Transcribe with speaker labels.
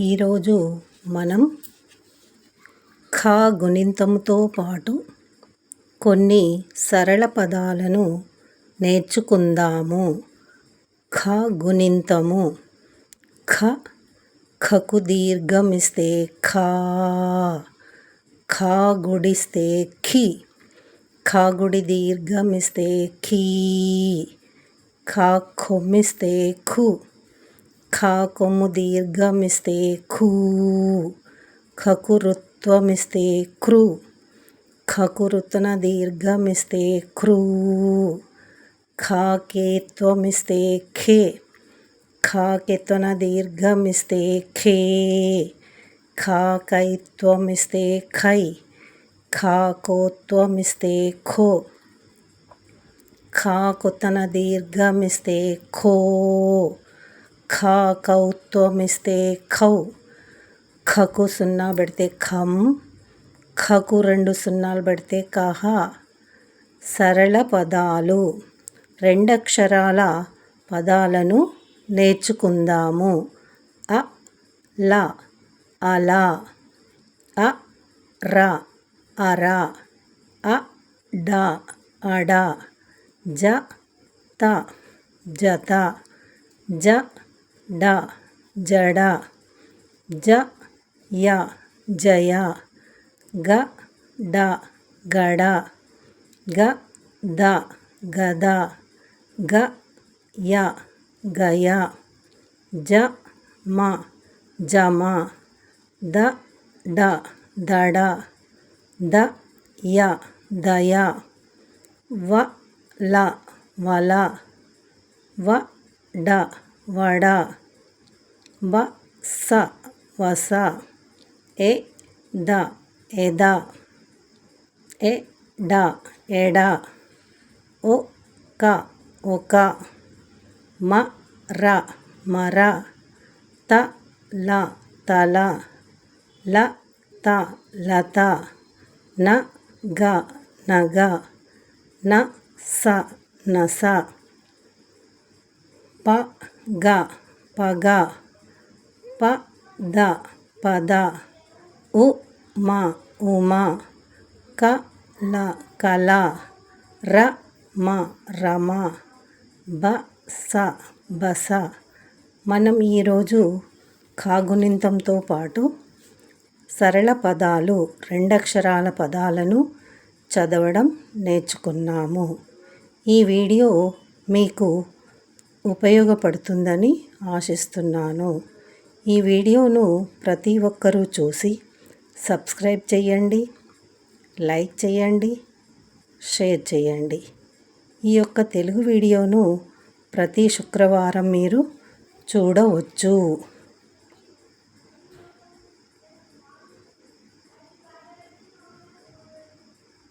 Speaker 1: ఈరోజు మనం ఖా గుణింతంతో పాటు కొన్ని సరళ పదాలను నేర్చుకుందాము. ఖ గుణింతము. ఖ ఖకు దీర్ఘమిస్తే ఖా. ఖా గుడిస్తే ఖి. ఖా గుడి దీర్ఘం ఇస్తే ఖీ. ఖా కొమ్మిస్తే ఖు. खा कोम दीर्घमस्ते खू। खकुरुत्वस्ते क्रु खकुरुतन दीर्घमस्ते क्रू खा। केमस्ते खे। खा केतन दीर्घमस्ते खे। खा कईमस्ते खै। खा कोमस्ते खो खा कुतन दीर्घमस्ते खो। ఖ కౌత్వమిస్తే ఖౌ ఖకు సున్నా పెడితే ఖం ఖకు రెండు సున్నాలు పెడితే కహ సరళ పదాలు రెండక్షరాల పదాలను నేర్చుకుందాము అ ల అలా అ ర అర అ డ అడ జ త జత జ ಡ ಜಡ ಜ ಯ ಜಯ ಗ ಡ ಗಡ ಗ ದ ಗದ ಗ ಯ ಗಯ ಜ ಮ ಜಮ ದ ಡ ದಡ ದ ಯ ದಯ ವ ಲ ವಲ ವ ಡ ವಡ ಬ ಸ ವಸ ಎ ದ ಎದ ಎ ಡ ಎಡ ಉ ಕ ಉಕ ಮ ರ ಮರ ತ ಲ ತಲ ಲ ತ ಲತ ನ ಗ ನಗ ನ ಸ ನಸ ಪ ಗ ಪಗ ప ద పద ఉ మ ఉమ క ల కల ర మ రమ బ స బస మనం ఈరోజు కాగునింతంతో పాటు సరళ పదాలు రెండక్షరాల పదాలను చదవడం నేర్చుకున్నాము. ఈ వీడియో మీకు ఉపయోగపడుతుందని ఆశిస్తున్నాను. ఈ వీడియోను ప్రతి ఒక్కరూ చూసి సబ్స్క్రైబ్ చేయండి లైక్ చేయండి షేర్ చేయండి. ఈ యొక్క తెలుగు వీడియోను ప్రతి శుక్రవారం మీరు చూడవచ్చు.